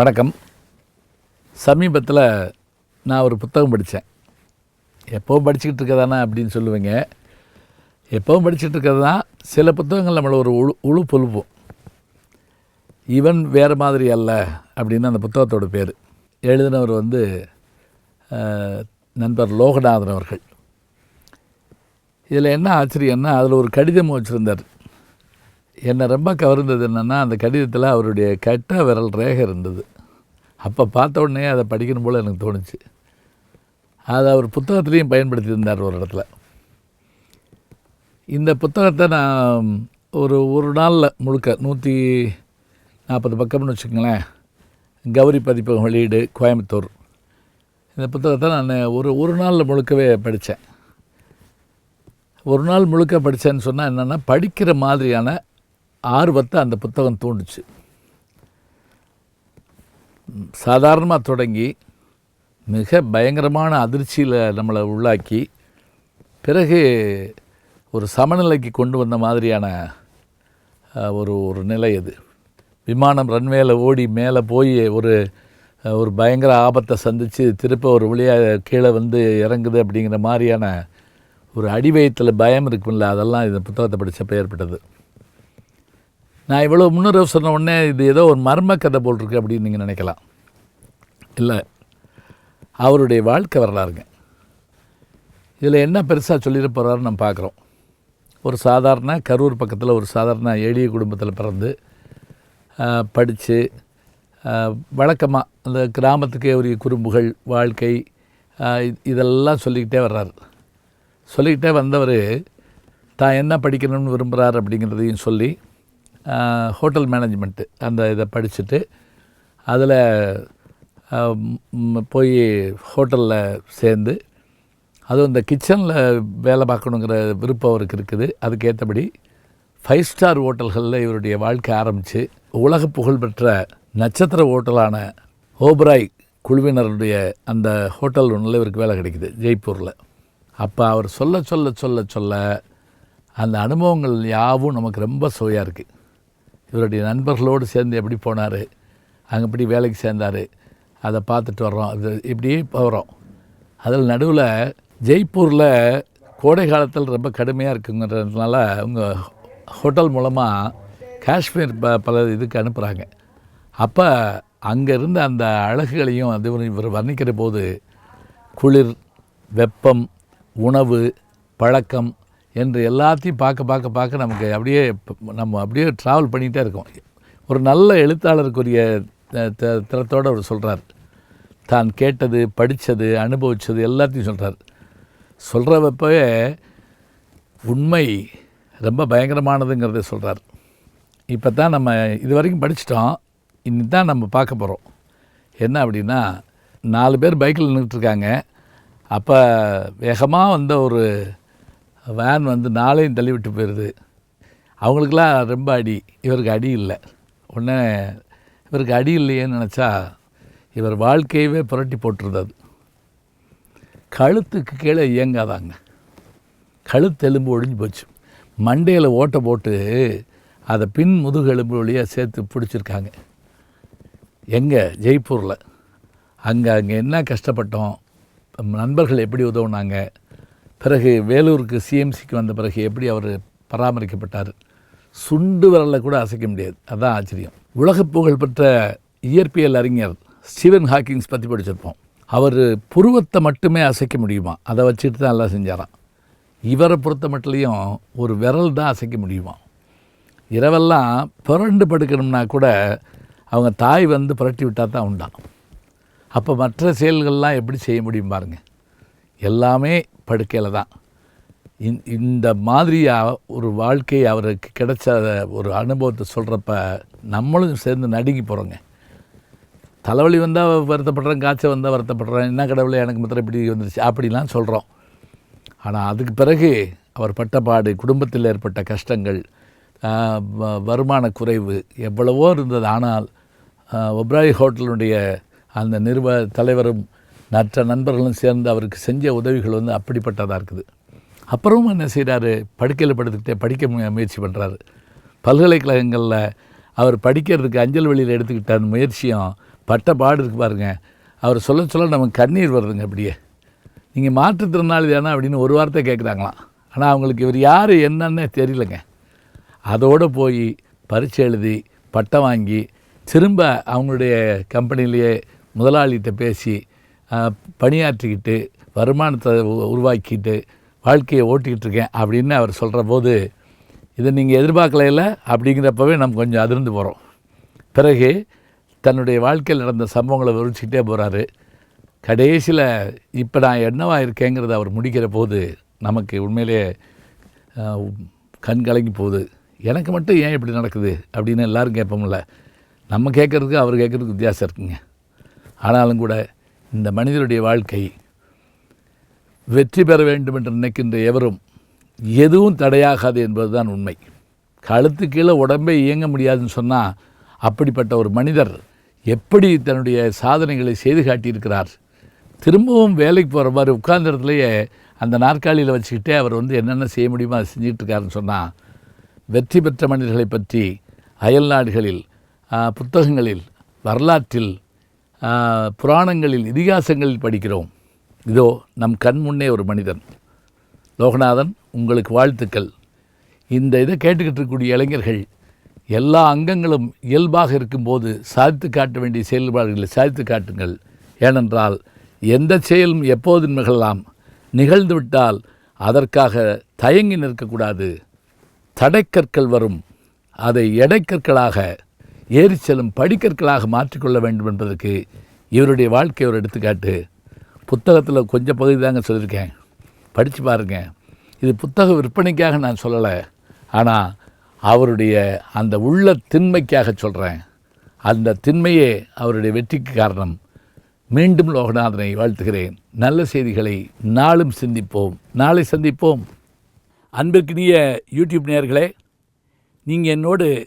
வணக்கம். சமீபத்தில் நான் ஒரு புத்தகம் படித்தேன் எப்போவும் படிச்சுக்கிட்டு இருக்கதானே அப்படின்னு சொல்லுவீங்க. எப்போவும் படிச்சுட்டு இருக்கிறது தான் சில புத்தகங்கள் நம்மளை ஒரு உழு உழு பொழுப்போம். இவன் வேறு மாதிரி அல்ல அப்படின்னு அந்த புத்தகத்தோட பேர். எழுதினவர் வந்து நண்பர் லோகநாதன் அவர்கள். இதில் என்ன ஆச்சரியம்னா அதில் ஒரு கடிதம் வச்சுருந்தார். என்னை ரொம்ப கவர்ந்தது என்னென்னா அந்த கடிதத்தில் அவருடைய கட்ட விரல் ரேகை இருந்தது. அப்போ பார்த்த உடனே அதை படிக்கணும் போல் எனக்கு தோணுச்சு. அதை அவர் புத்தகத்துலேயும் பயன்படுத்தியிருந்தார் ஒரு இடத்துல. இந்த புத்தகத்தை நான் ஒரு ஒரு நாளில் முழுக்க நூற்றி நாற்பது பக்கம்னு வச்சுக்கோங்களேன் கௌரி பதிப்பகம் வெளியீடு கோயம்புத்தூர். இந்த புத்தகத்தை நான் ஒரு ஒரு நாளில் முழுக்கவே படித்தேன். ஒரு நாள் முழுக்க படித்தேன்னு சொன்னால் என்னென்னா படிக்கிற மாதிரியான ஆர்வத்தை அந்த புத்தகம் தூண்டுச்சு. சாதாரணமாக தொடங்கி மிக பயங்கரமான அதிர்ச்சியில் நம்மளை உள்ளாக்கி பிறகு ஒரு சமநிலைக்கு கொண்டு வந்த மாதிரியான ஒரு ஒரு நிலை அது. விமானம் ரன்வேல ஓடி மேலே போய் ஒரு ஒரு பயங்கர ஆபத்தை சந்தித்து திருப்ப ஒரு வழியாக கீழே வந்து இறங்குது அப்படிங்கிற மாதிரியான ஒரு அடிவயத்தில் பயம் இருக்கும்ல அதெல்லாம் இந்த புத்தகத்தை படித்தப்போ ஏற்பட்டது. நான் இவ்வளோ முன்னுரவு சொன்ன உடனே இது ஏதோ ஒரு மர்ம கதை போல் இருக்கு அப்படின்னு நீங்கள் நினைக்கலாம். இல்லை அவருடைய வாழ்க்கை வரலாறுங்க. இதில் என்ன பெருசாக சொல்லிட போகிறாருன்னு நம்ம பார்க்குறோம் ஒரு சாதாரண கரூர் பக்கத்தில் ஒரு சாதாரண எளிய குடும்பத்தில் பிறந்து படித்து வழக்கமாக அந்த கிராமத்துக்கே உரிய குறும்புகள் வாழ்க்கை இதெல்லாம் சொல்லிக்கிட்டே வர்றார். சொல்லிக்கிட்டே வந்தவர் தான் என்ன படிக்கணும்னு விரும்புகிறார் அப்படிங்கிறதையும் சொல்லி ஹோட்டல் மேனேஜ்மெண்ட்டு அந்த இதை படிச்சுட்டு அதில் போய் ஹோட்டலில் சேர்ந்து அதுவும் இந்த கிச்சனில் வேலை பார்க்கணுங்கிற விருப்பம் அவருக்கு இருக்குது. அதுக்கேற்றபடி ஃபைவ் ஸ்டார் ஹோட்டல்களில் இவருடைய வாழ்க்கை ஆரம்பித்து உலக புகழ்பெற்ற நட்சத்திர ஹோட்டலான ஓபராய் குழுவினருடைய அந்த ஹோட்டல் ஒன்றில் இவருக்கு வேலை கிடைக்குது ஜெய்ப்பூரில். அப்போ அவர் சொல்ல சொல்ல சொல்ல சொல்ல அந்த அனுபவங்கள் யாவும் நமக்கு ரொம்ப சுவையாக இருக்குது. இவருடைய நண்பர்களோடு சேர்ந்து எப்படி போனார் அங்கே எப்படி வேலைக்கு சேர்ந்தார் அதை பார்த்துட்டு வர்றோம். அது இப்படியே போகிறோம் அதில் நடுவில் ஜெய்ப்பூரில் கோடை காலத்தில் ரொம்ப கடுமையாக இருக்குங்கிறதுனால அவங்க ஹோட்டல் மூலமாக காஷ்மீர் ப பல இதுக்கு அனுப்புகிறாங்க அப்போ அங்கே இருந்த அந்த அழகுகளையும் அது இவர் வர்ணிக்கிற போது குளிர் வெப்பம் உணவு பழக்கம் என்று எல்லாத்தையும் பார்க்க பார்க்க பார்க்க நமக்கு அப்படியே நம்ம அப்படியே ட்ராவல் பண்ணிகிட்டே இருக்கோம். ஒரு நல்ல எழுத்தாளருக்குரிய த- த- திறத்தோடு அவர் சொல்கிறார் தான் கேட்டது படித்தது அனுபவித்தது எல்லாத்தையும் சொல்கிறார் சொல்கிறப்பவே உண்மை ரொம்ப பயங்கரமானதுங்கிறத சொல்கிறார் இப்போ தான் நம்ம இது வரைக்கும் படிச்சிட்டோம். இன்னி தான் நம்ம பார்க்க போகிறோம் என்ன அப்படின்னா நாலு பேர் பைக்கில் நின்றுட்டுருக்காங்க அப்போ வேகமாக வந்த ஒரு வேன் வந்து நாளையும் தள்ளிவிட்டு போயிடுது அவங்களுக்கெல்லாம் ரொம்ப அடி. இவருக்கு அடி இல்லை. உடனே இவருக்கு அடி இல்லையேன்னு நினச்சா இவர் வாழ்க்கையவே புரட்டி போட்டிருந்தது கழுத்துக்கு கீழே இயங்காதாங்க. கழுத்து எலும்பு ஒழிஞ்சு போச்சு. மண்டையில் ஓட்டை போட்டு அதை பின் முதுகெலும்பு வழியாக சேர்த்து பிடிச்சிருக்காங்க. எங்கே? ஜெய்ப்பூரில். அங்கே அங்கே என்ன கஷ்டப்பட்டோம்? நம்ம நண்பர்கள் எப்படி உதவுனாங்க? பிறகு வேலூருக்கு சிஎம்சிக்கு வந்த பிறகு எப்படி அவர் பராமரிக்கப்பட்டார்? சுண்டு விரலை கூட அசைக்க முடியாது. அதுதான் ஆச்சரியம். உலக புகழ்பெற்ற இயற்பியல் அறிஞர் ஸ்டீவன் ஹாக்கிங்ஸ் பற்றி படிச்சிருப்போம். அவர் புருவத்தை மட்டுமே அசைக்க முடியுமா? அதை வச்சுட்டு தான் எல்லாம் செஞ்சாராம். இவரை பொறுத்த மட்டும் ஒரு விரல் தான் அசைக்க முடியுமா? இரவெல்லாம் புரண்டு படுக்கணும்னா கூட அவங்க தாய் வந்து புரட்டி விட்டால் தான் உண்டாம் அப்போ மற்ற செயல்கள்லாம் எப்படி செய்ய முடியும் பாருங்கள் எல்லாமே படுக்கையில் தான். இந்த மாதிரியாக ஒரு வாழ்க்கை அவருக்கு கிடைச்ச ஒரு அனுபவத்தை சொல்கிறப்ப நம்மளும் சேர்ந்து நடுங்கி போகிறோங்க தலைவலி வந்தால் வருத்தப்படுறேன் காய்ச்சல் வந்தால் வருத்தப்படுறேன் என்ன கடவுளே எனக்கு மாத்திரம் இப்படி வந்துருச்சு அப்படிலாம் சொல்கிறோம் ஆனால் அதுக்கு பிறகு அவர் பட்டப்பாடு குடும்பத்தில் ஏற்பட்ட கஷ்டங்கள் வ- வருமான குறைவு எவ்வளவோ இருந்தது. ஆனால் ஒப்ராய் ஹோட்டலுடைய அந்த நிறுவ தலைவரும் மற்ற நண்பர்களும் சேர்ந்து அவருக்கு செஞ்ச உதவிகள் வந்து அப்படிப்பட்டதாக இருக்குது. அப்புறமும் என்ன செய்கிறாரு படுக்கையில் படுத்துக்கிட்டே படிக்க முயற்சி பண்ணுறாரு பல்கலைக்கழகங்களில் அவர் படிக்கிறதுக்கு அஞ்சல் வழியில் எடுத்துக்கிட்ட முயற்சியும் பட்ட பாடு இருக்கு பாருங்க. அவர் சொல்ல சொல்ல நமக்கு கண்ணீர் வருதுங்க அப்படியே. நீங்கள் மாற்றுத்திறனாளி தானே அப்படின்னு ஒரு வார்த்தை கேட்குறாங்களாம் ஆனால் அவங்களுக்கு இவர் யார் என்னன்னே தெரியலங்க. அதோடு போய் பரீட்சை எழுதி பட்டம் வாங்கி திரும்ப அவங்களுடைய கம்பெனிலேயே முதலாளிகிட்ட பேசி பணியாற்றிக்கிட்டு வருமானத்தை உருவாக்கிட்டு வாழ்க்கையை ஓட்டிக்கிட்டு இருக்கேன் அப்படின்னு அவர் சொல்கிற போது இதை நீங்கள் எதிர்பார்க்கலையில் அப்படிங்கிறப்பவே நம்ம கொஞ்சம் அதிர்ந்து போகிறோம் பிறகு தன்னுடைய வாழ்க்கையில் நடந்த சம்பவங்களை விவரிச்சுக்கிட்டே போகிறாரு கடைசியில் இப்போ நான் என்னவா இருக்கேங்கிறத அவர் முடிக்கிற போது நமக்கு உண்மையிலேயே கண் கலங்கி போகுது. எனக்கு மட்டும் ஏன் இப்படி நடக்குது? அப்படின்னு எல்லோரும் கேட்போம்ல. நம்ம கேட்குறதுக்கு அவர் கேட்குறதுக்கு வித்தியாசம் இருக்குங்க. ஆனாலும் கூட இந்த மனிதனுடைய வாழ்க்கை வெற்றி பெற வேண்டும் என்று நினைக்கின்ற எவரும் எதுவும் தடையாகாது என்பதுதான் உண்மை. கழுத்து கீழே உடம்பே இயங்க முடியாதுன்னு சொன்னால் அப்படிப்பட்ட ஒரு மனிதர் எப்படி தன்னுடைய சாதனைகளை செய்து காட்டியிருக்கிறார்? திரும்பவும் வேலைக்கு போகிற மாதிரி உட்கார்ந்த இடத்துலையே அந்த நாற்காலியில் வச்சுக்கிட்டே அவர் வந்து என்னென்ன செய்ய முடியுமோ அதை செஞ்சுட்டு இருக்காருன்னு சொன்னால் வெற்றி பெற்ற மனிதர்களை பற்றி அயல் நாடுகளில் புத்தகங்களில் வரலாற்றில் புராணங்களில் இதிகாசங்களில் படிக்கிறோம். இதோ நம் கண் முன்னே ஒரு மனிதன். லோகநாதன் உங்களுக்கு வாழ்த்துக்கள். இந்த இதை கேட்டுக்கிட்டு இருக்கக்கூடிய இளைஞர்கள் எல்லா அங்கங்களும் இயல்பாக இருக்கும்போது சாதித்து காட்ட வேண்டிய செயல்பாடுகளை சாதித்து காட்டுங்கள். ஏனென்றால் எந்த செயலும் எப்போது நிகழலாம். நிகழ்ந்துவிட்டால் அதற்காக தயங்கி நிற்கக்கூடாது. தடைக்கற்கள் வரும். அதை எடைக்கற்களாக ஏறி செல்லும் படிக்கற்களாக மாற்றிக்கொள்ள வேண்டும் என்பதற்கு இவருடைய வாழ்க்கை ஒரு எடுத்துக்காட்டு. புத்தகத்தில் கொஞ்சம் பகுதி தாங்க சொல்லியிருக்கேன். படித்து பாருங்க. இது புத்தக விற்பனைக்காக நான் சொல்லலை. ஆனால் அவருடைய அந்த உள்ள திண்மைக்காக சொல்கிறேன் அந்த திண்மையே அவருடைய வெற்றிக்கு காரணம். மீண்டும் லோகநாதனை வாழ்த்துகிறேன். நல்ல செய்திகளை நாளும் சிந்திப்போம். நாளை சந்திப்போம். அன்பிற்கினிய யூடியூப் நேர்களே நீங்கள் என்னோடு